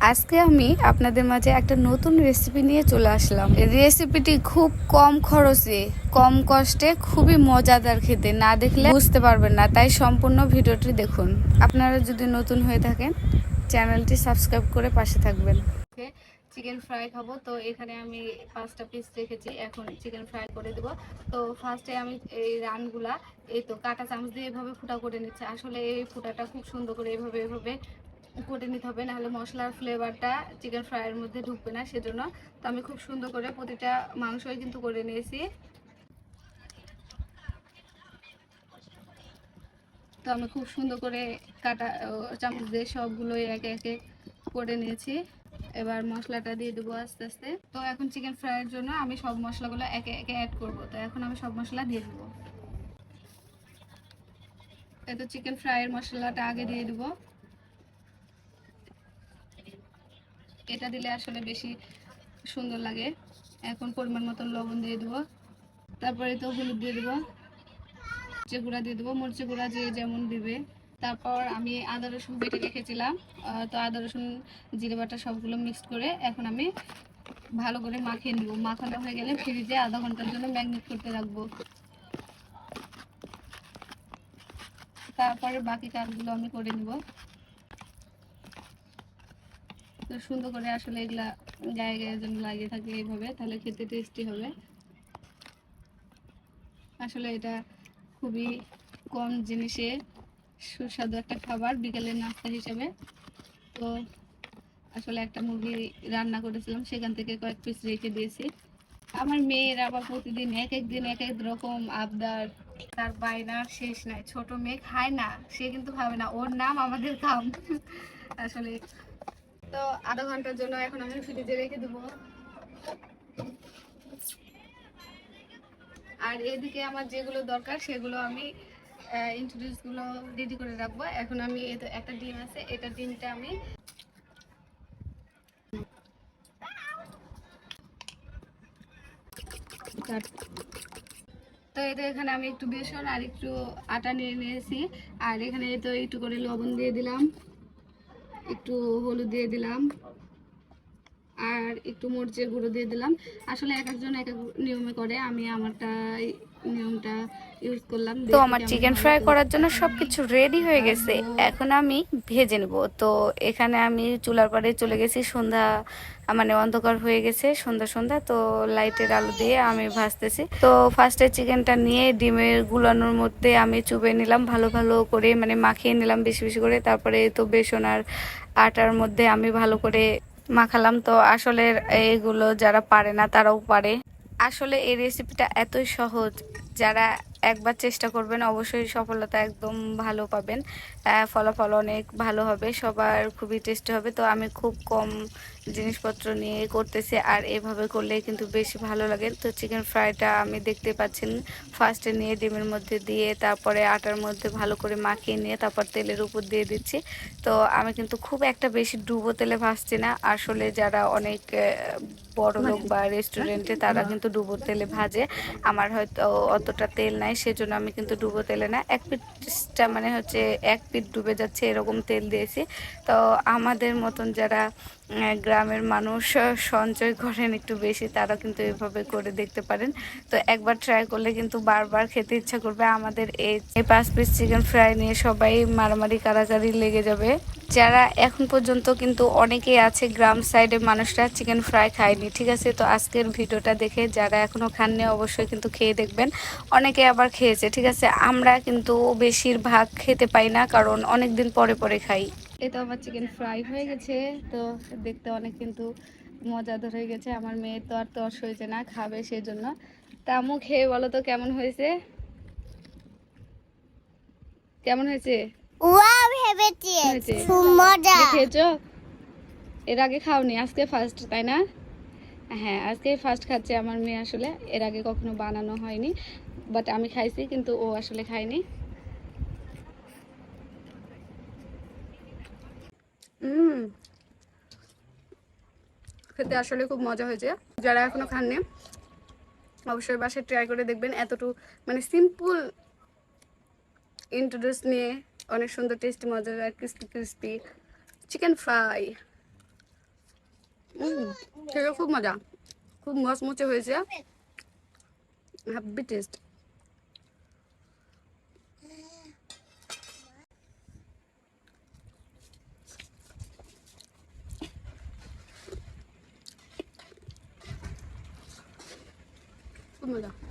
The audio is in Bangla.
আজকে আমি আপনাদের মাঝে একটা নতুন রেসিপি নিয়ে চলে আসলাম। রেসিপিটি খুব কম খরচে, কম কষ্টে, খুবই মজাদার খেতে। না দেখলে বুঝতে পারবেন না, তাই সম্পূর্ণ ভিডিওটি দেখুন। আপনারা যদি নতুন হয়ে থাকেন, চ্যানেলটি সাবস্ক্রাইব করে পাশে থাকবেন। চিকেন ফ্রাই খাব। তো এখানে আমি পাঁচটা পিস রেখেছি, এখন চিকেন ফ্রাই করে দেবো। তো ফার্স্টে আমি এই রানগুলা, এই তো কাঁটা চামচ দিয়ে এভাবে ফুটা করে নিচ্ছি। আসলে এই ফুটাটা খুব সুন্দর করে এভাবে এভাবে করে নিতে হবে, নাহলে মশলার ফ্লেভারটা চিকেন ফ্রাইয়ের মধ্যে ঢুকবে না, সেজন্য তো আমি খুব সুন্দর করে প্রতিটা মাংসই কিন্তু করে নিয়েছি। তো আমি খুব সুন্দর করে কাটা চামচ দিয়ে সবগুলোই একে একে করে নিয়েছি। এবার মশলাটা দিয়ে দেবো আস্তে আস্তে। তো এখন চিকেন ফ্রাইয়ের জন্য আমি সব মশলাগুলো একে একে অ্যাড করব। তো এখন আমি সব মশলা দিয়ে দেবো। এই তো চিকেন ফ্রাইয়ের মশলাটা আগে দিয়ে দেবো। এটা দিলে আসলে বেশি সুন্দর লাগে। এখন পরিমাণ মতন লবণ দিয়ে দেবো। তারপরে তো হলুদ দিয়ে দেবো, মরিচের গুঁড়া দিয়ে দেবো। মরিচের গুঁড়া যে যেমন দিবে। তারপর আমি আদা রসুন বেটে রেখেছিলাম। তো আদা রসুন, জিরে বাটা সবগুলো মিক্সড করে এখন আমি ভালো করে মাখিয়ে নেব। মাখানো হয়ে গেলে ফ্রিজে আধা ঘণ্টার জন্য ম্যাগনেট করতে রাখব। তারপরে বাকি কাজগুলো আমি করে নিব। তো সুন্দর করে আসলে এগুলা গায়ে গায়ে যেন লাগিয়ে থাকে এইভাবে, তাহলে খেতে টেস্টি হবে। আসলে এটা খুবই কম জিনিসে সুস্বাদু একটা খাবার বিকেলের নাস্তা হিসেবে। তো আসলে একটা মুরগি রান্না করেছিলাম, সেখান থেকে কয়েক পিস রেখে দিয়েছি। আমার মেয়ের আবার প্রতিদিন এক এক দিন এক এক রকম আবদার। তার বায়নার শেষ নাই, ছোট মেয়ে খায় না, সে কিন্তু খাবে না, ওর নাম আমাদের খাম আসলে তো আধা ঘণ্টার জন্য এখন আমি ফ্রিজে রেখে দেবো। আর এদিকে আমার যেগুলো দরকার, সেগুলো আমি ইন্ট্রোডিউসগুলো রেডি করে রাখব। এখন আমি এই তো একটা ডিম আছে, এটা ডিমটা আমি তো এটা এখানে আমি একটু বেসন আর একটু আটা নিয়ে নিয়েছি। আর এখানে তো একটু করে লবণ দিয়ে দিলাম। একটু হলুদ দিয়ে দিলাম। আর একটু মরিচের গুঁড়ো দিয়ে দিলাম। আসলে এক একজন এক এক নিয়মে করে। আমি আমারটা নিয়মটা ইউজ করলাম তো আমার চিকেন ফ্রাই করার জন্য সবকিছু রেডি হয়ে গেছে। এখন আমি ভেজে নেব। তো এখানে আমি চুলার পাড়ে চলে গেছি। সন্ধ্যা মানে অন্ধকার হয়ে গেছে সন্ধ্যা সন্ধ্যা। তো লাইটের আলো দিয়ে আমি ভাজতেছি। তো ফার্স্টে চিকেনটা নিয়ে ডিমের গুলানোর মধ্যে আমি চুবে নিলাম। ভালো ভালো করে মানে মাখিয়ে নিলাম বেশি বেশি করে। তারপরে তো বেসন আর আটার মধ্যে আমি ভালো করে মাখালাম। তো আসলে এগুলো যারা পারে না তারাও পারে। আসলে এই রেসিপিটা এতই সহজ। যারা একবার চেষ্টা করবেন, অবশ্যই সফলতা একদম ভালো পাবেন। ফলাফল অনেক ভালো হবে, সবার খুবই টেস্টি হবে। তো আমি খুব কম জিনিসপত্র নিয়ে করতেছি, আর এভাবে করলে কিন্তু বেশি ভালো লাগে। তো চিকেন ফ্রাইটা আমি দেখতে পাচ্ছেন ফার্স্টে নিয়ে ডিমের মধ্যে দিয়ে, তারপরে আটার মধ্যে ভালো করে মাখিয়ে নিয়ে, তারপর তেলের উপর দিয়ে দিচ্ছি। তো আমি কিন্তু খুব একটা বেশি ডুবো তেলে ভাজছি না। আসলে যারা অনেক বড় লোক বা রেস্টুরেন্টে তারা কিন্তু ডুবো তেলে ভাজে। আমার হয়তো অতটা তেল নাই সেজন্য আমি কিন্তু ডুবো তেলে না। এক পিসটা মানে হচ্ছে এক পিঠ ডুবে যাচ্ছে এরকম তেল দিয়েছি। তো আমাদের মতন যারা গ্রামের মানুষ সঞ্চয় করেন একটু বেশি তারা কিন্তু এভাবে করে দেখতে পারেন। তো একবার ট্রাই করলে কিন্তু বারবার খেতে ইচ্ছা করবে। আমাদের এই এই পাঁচ পিস চিকেন ফ্রাই নিয়ে সবাই মারামারি কারাকারি লেগে যাবে। যারা এখন পর্যন্ত কিন্তু অনেকেই আছে গ্রাম সাইডের মানুষরা চিকেন ফ্রাই খায়নি, ঠিক আছে? তো আজকের ভিডিওটা দেখে যারা এখনও খাননি অবশ্যই কিন্তু খেয়ে দেখবেন। অনেকে আবার খেয়েছে, ঠিক আছে? আমরা কিন্তু বেশিরভাগ খেতে পাই না, কারণ অনেক দিন পরে পরে খাই। এই তো আমার চিকেন ফ্রাই হয়ে গেছে, তো দেখতে অনেক কিন্তু মজাদার হয়ে গেছে। আমার মেয়ের তো আর তর্স হয়েছে না, খাবে সেজন্য। তা আমু খেয়ে বলো তো কেমন হয়েছে? কেমন হয়েছে? ভেবেছি। হয়েছে মজা। খেয়েছো এর আগে খাওনি আজকে ফার্স্ট তাই না? হ্যাঁ আজকে ফার্স্ট খাচ্ছে আমার মেয়ে আসলে। এর আগে কখনো বানানো হয়নি বাট আমি খাইছি কিন্তু ও আসলে খায়নি। খেতে আসলে খুব মজা হয়েছে। যারা এখনও খাননি অবশ্যই বাসায় ট্রাই করে দেখবেন। এতটুকু মানে সিম্পল ইন্ট্রোডিউস নিয়ে অনেক সুন্দর টেস্টি মজাদার ক্রিস্পি ক্রিস্পি চিকেন ফ্রাই খেতে খুব মজা। খুব মচমচে হয়েছে। হ্যাপি টেস্ট খুব মজা।